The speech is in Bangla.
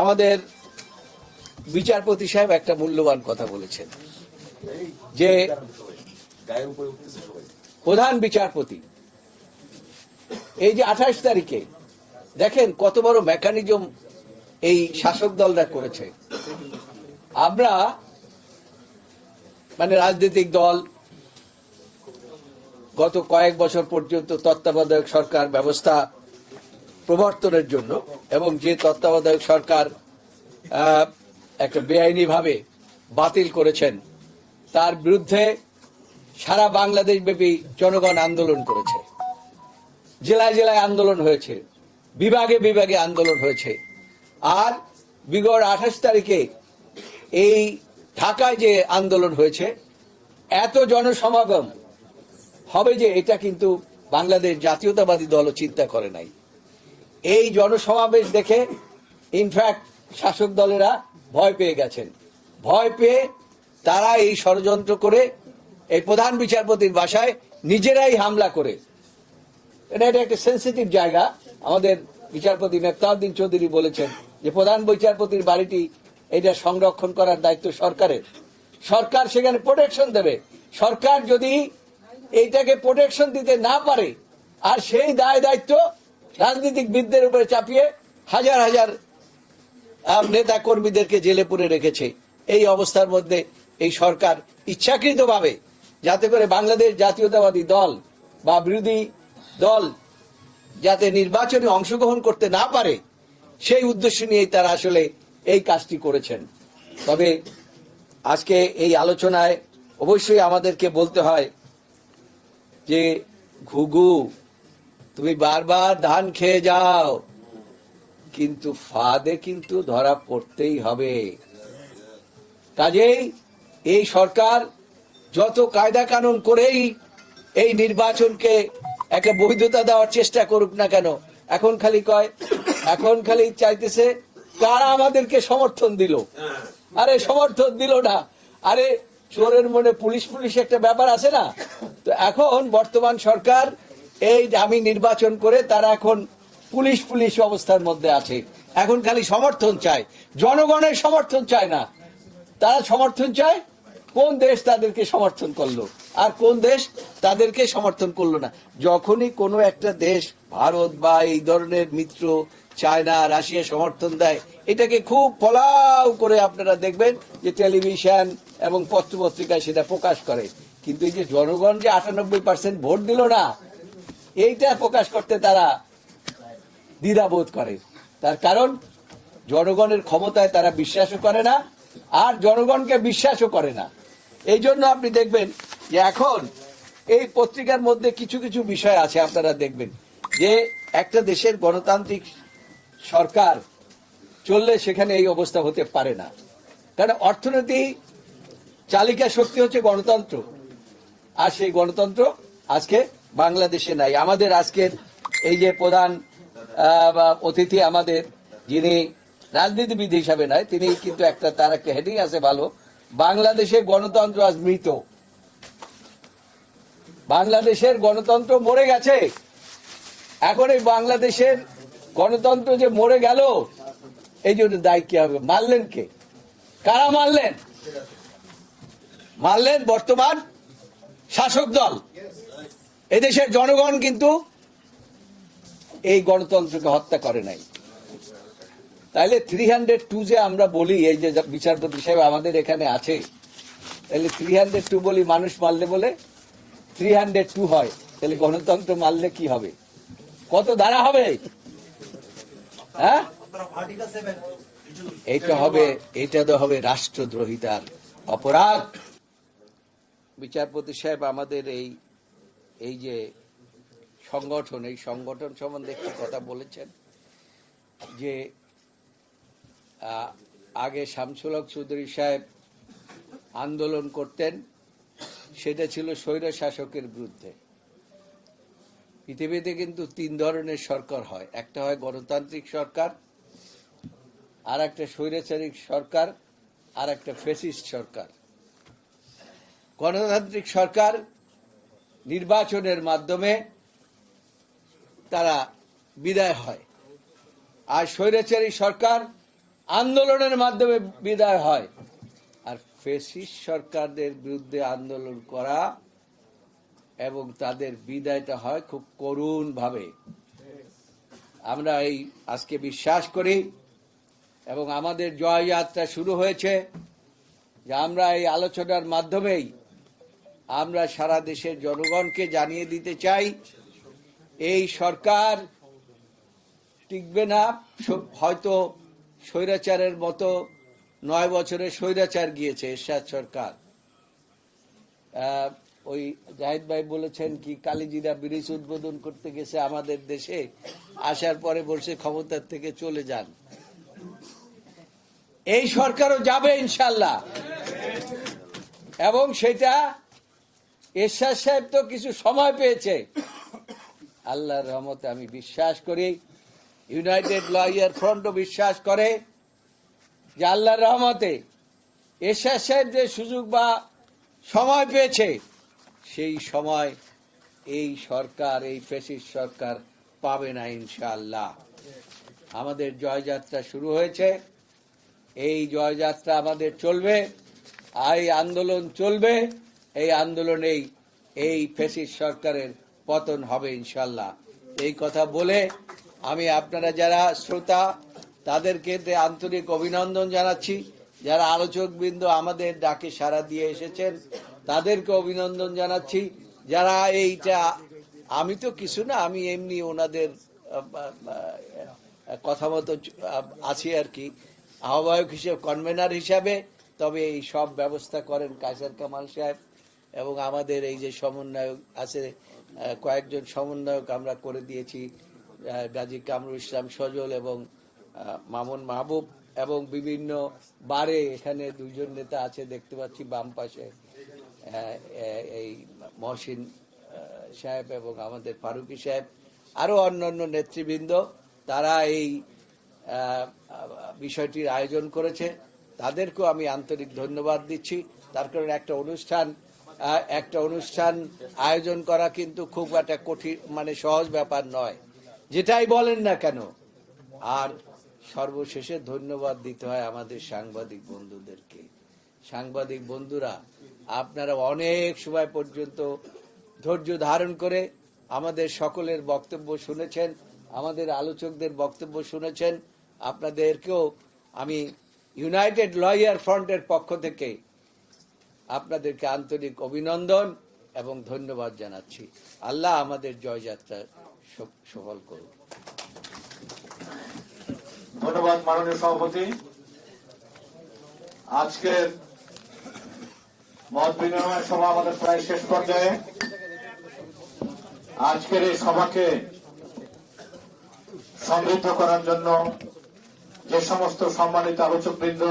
আমাদের বিচারপতি সাহেব একটা মূল্যবান কথা বলেছেন, যে প্রধান বিচারপতি, এই যে আঠাশ তারিখে, দেখেন কত বড় মেকানিজম এই শাসক দলরা করেছে। আমরা মানে রাজনৈতিক দল, গত কয়েক বছর পর্যন্ত তত্ত্বাবধায়ক সরকার, ব্যবস্থা প্রবর্তনের জন্য এবং যে তত্ত্বাবধায়ক সরকার একটা বেআইনি ভাবে বাতিল করেছেন, তার বিরুদ্ধে সারা বাংলাদেশ ব্যাপী জনগণ আন্দোলন করেছে। জেলায় জেলায় আন্দোলন হয়েছে, বিভাগে বিভাগে আন্দোলন হয়েছে। আর বিগত আঠাশ তারিখে এই ঢাকায় যে আন্দোলন হয়েছে, এত জনসমাগম হবে যে এটা কিন্তু বাংলাদেশ জাতীয়তাবাদী দলও চিন্তা করে নাই। এই জনসমাবেশ দেখে ইনফ্যাক্ট শাসক দলেরা ভয় পেয়ে গেছেন। ভয় পেয়ে তারা এই ষড়যন্ত্র করে, এই প্রধান বিচারপতির বাসায় নিজেরাই হামলা করে। এটা এটা একটা সেন্সিটিভ জায়গা। আমাদের বিচারপতি মেফতাউদ্দিন চৌধুরী বলেছেন যে, প্রধান বিচারপতির বাড়িটি এটা সংরক্ষণ করার দায়িত্ব সরকারের। সরকার সেখানে প্রোটেকশন দেবে। সরকার যদি এইটাকে প্রোটেকশন দিতে না পারে, আর সেই দায় দায়িত্ব রাজনৈতিক বিদদের উপরে চাপিয়ে হাজার হাজার নেতা কর্মীদেরকে জেলে পুরে রেখেছে। এই অবস্থার মধ্যে এই সরকার ইচ্ছাকৃতভাবে যাতে করে বাংলাদেশ জাতীয়তাবাদী দল বা বিরোধী দল যাতে নির্বাচনে অংশগ্রহণ করতে না পারে, সেই উদ্দেশ্য নিয়েই তারা আসলে এই কাজটি করেছেন। তবে আজকে এই আলোচনায় অবশ্যই আমাদেরকে বলতে হয় যে ঘুঘু তুমি বারবার ধান খেয়ে যাও। কিন্তু ফাঁদে কিন্তু ধরা পড়তেই হবে। কাজেই এই সরকার যত কায়দা কানুন করেই এই নির্বাচনকে একটা বৈধতা দেওয়ার চেষ্টা করুক না কেন, এখন খালি কয়, এখন খালি চাইতেছে কারা আমাদেরকে সমর্থন দিল? আরে সমর্থন দিল না। আরে চোরের মনে পুলিশ পুলিশ একটা ব্যাপার আছে না? তো এখন বর্তমান সরকার এই আমি নির্বাচন করে তারা এখন পুলিশ পুলিশ অবস্থার মধ্যে আছে। এখন খালি সমর্থন চায়। জনগণের সমর্থন চায় না। তারা সমর্থন চায়, কোন দেশ তাদেরকে সমর্থন করল? আর কোন দেশ তাদেরকে সমর্থন করল না? যখনই কোনো একটা দেশ, ভারত বা এই ধরনের মিত্র চায়না, রাশিয়া সমর্থন দেয়, এটাকে খুব ফলাও করে আপনারা দেখবেন যে টেলিভিশন এবং পত্রপত্রিকায় সেটা প্রকাশ করে। কিন্তু এই যে জনগণ যে আটানব্বই পার্সেন্ট ভোট দিল না এইটা প্রকাশ করতে তারা দ্বিধাবোধ করে। তার কারণ, জনগণের ক্ষমতায় তারা বিশ্বাসও করে না, আর জনগণকে বিশ্বাসও করে না। এই জন্য আপনি দেখবেন যে এখন এই পত্রিকার মধ্যে কিছু কিছু বিষয় আছে, আপনারা দেখবেন। যে একটা দেশের গণতান্ত্রিক সরকার চললে সেখানে এই অবস্থা হতে পারে না। কারণ অর্থনীতি, চালিকা শক্তি হচ্ছে গণতন্ত্র। আর সেই গণতন্ত্র আজকে বাংলাদেশে নাই। আমাদের আজকের এই যে প্রধান অতিথি আমাদের, যিনি রাজনীতিবিদ হিসাবে নয় তিনি কিন্তু একটা, তার একটা হেডিং আছে ভালো। বাংলাদেশের গণতন্ত্র আজ মৃত। বাংলাদেশের গণতন্ত্র মরে গেছে। এখন এই বাংলাদেশের গণতন্ত্র যে মরে গেল, এই জন্য দায়ী কি হবে? মারলেন কে? কারা মারলেন? মারলেন বর্তমান শাসক দল। এদেশের জনগণ কিন্তু এই গণতন্ত্রকে হত্যা করে নাই। তাহলে থ্রি হান্ড্রেড টু যে আমরা বলি, এই যে বিচারপতি সাহেব আমাদের এখানে আছে তাহলে থ্রি হান্ড্রেড টু বলি মানুষ মারলে বলে থ্রি হান্ড্রেড টু হয় তাহলে গণতন্ত্র মারলে কি হবে? কত ধারা হবে? হ্যাঁ? এইটা হবে এটা তো হবে রাষ্ট্রদ্রোহিতার অপরাধ। বিচারপতি সাহেব আমাদের এই এই যে সংগঠন, এই সংগঠন সম্বন্ধে একটি কথা বলেছেন যে আগে শামসুল হক চৌধুরী সাহেব আন্দোলন করতেন, সেটা ছিল স্বৈর শাসকের বিরুদ্ধে। পৃথিবীতে কিন্তু তিন ধরনের সরকার হয়। একটা হয় গণতান্ত্রিক সরকার আর একটা স্বৈরাচারিক সরকার আর একটা ফেসিস্ট সরকার। গণতান্ত্রিক সরকার নির্বাচনের মাধ্যমে তারা বিদায় হয়। আর স্বৈরাচারী সরকার আন্দোলনের মাধ্যমে বিদায় হয়। আর ফেসিস সরকারদের বিরুদ্ধে আন্দোলন করা এবং তাদের বিদায়টা হয় খুব করুণ ভাবে আমরা এই আজকে বিশ্বাস করি এবং আমাদের জয়যাত্রা শুরু হয়েছে। যে আমরা এই আলোচনার মাধ্যমেই আমরা সারা দেশের জনগণকে জানিয়ে দিতে চাই, এই সরকার টিকবে না। হয়তো স্বৈরাচারের মতো নয় বছরের স্বৈরাচার গিয়েছে এরশাদ সরকার। ওই জাহিদ ভাই বলেছেন কি কালীজিরা ব্রিজ উদ্বোধন করতে গেছে আমাদের দেশে, আসার পরে বলছে ক্ষমতার থেকে চলে যান। এই সরকারও যাবে ইনশাল্লাহ। এবং সেটা এরশাদ সাহেব তো কিছু সময় পেয়েছে। আল্লাহর রহমতে আমি বিশ্বাস করি, ইউনাইটেড লয়ার ফ্রন্টও বিশ্বাস করে যে আল্লাহর রহমতে এরশাদ সাহেব যে সুযোগ বা সময় পেয়েছে, সেই সময় এই সরকার, এই ফেসিস সরকার পাবে না ইনশাআল্লাহ। আমাদের জয়যাত্রা শুরু হয়েছে। এই জয়যাত্রা আমাদের চলবে আর এই আন্দোলন চলবে। এই আন্দোলনেই এই ফেসিস সরকারের পতন হবে ইনশাল্লাহ এই কথা বলে আমি আপনারা যারা শ্রোতা, তাদেরকে আন্তরিক অভিনন্দন জানাচ্ছি। যারা আলোচকবৃন্দ আমাদের ডাকে সাড়া দিয়ে এসেছেন, তাদেরকে অভিনন্দন জানাচ্ছি। যারা এইটা, আমি তো কিছু না, আমি এমনি ওনাদের, কথা মতো আছি আর কি। আহ্বায়ক হিসেবে, কনভেনার হিসাবে, তবে এই সব ব্যবস্থা করেন কায়সার কামাল সাহেব। এবং আমাদের এই যে সমন্বয়ক আছে কয়েকজন সমন্বয়ক আমরা করে দিয়েছি গাজী কামরুল ইসলাম সজল এবং মামুন মাহবুব এবং বিভিন্ন বারে এখানে দুজন নেতা আছে, দেখতে পাচ্ছি বাম পাশে এই মহসিন সাহেব এবং আমাদের ফারুকি সাহেব, আরও অন্যান্য নেতৃবৃন্দ, তারা এই বিষয়টির আয়োজন করেছে। তাদেরকেও আমি আন্তরিক ধন্যবাদ দিচ্ছি। তার কারণ একটা অনুষ্ঠান একটা অনুষ্ঠান আয়োজন করা কিন্তু খুব একটা কঠিন মানে সহজ ব্যাপার নয়। যেটাই বলেন না কেন, আর সর্বশেষে ধন্যবাদ দিতে হয় আমাদের সাংবাদিক বন্ধুদেরকে। সাংবাদিক বন্ধুরা, আপনারা অনেক সময় পর্যন্ত ধৈর্য ধারণ করে আমাদের সকলের বক্তব্য শুনেছেন, আমাদের আলোচকদের বক্তব্য শুনেছেন। আপনাদেরকেও আমি ইউনাইটেড লয়ার ফ্রন্টের পক্ষ থেকে আপনাদেরকে আন্তরিক অভিনন্দন এবং ধন্যবাদ জানাচ্ছি। আল্লাহ আমাদের জয়যাত্রা সফল করুন ধন্যবাদ মাননীয় সভাপতি। আজকের মত বিনিময় সভা আমাদের প্রায় শেষ পর্যায়ে। আজকের এই সভাকে সমৃদ্ধ করার জন্য যে সমস্ত সম্মানিত আলোচকবৃন্দ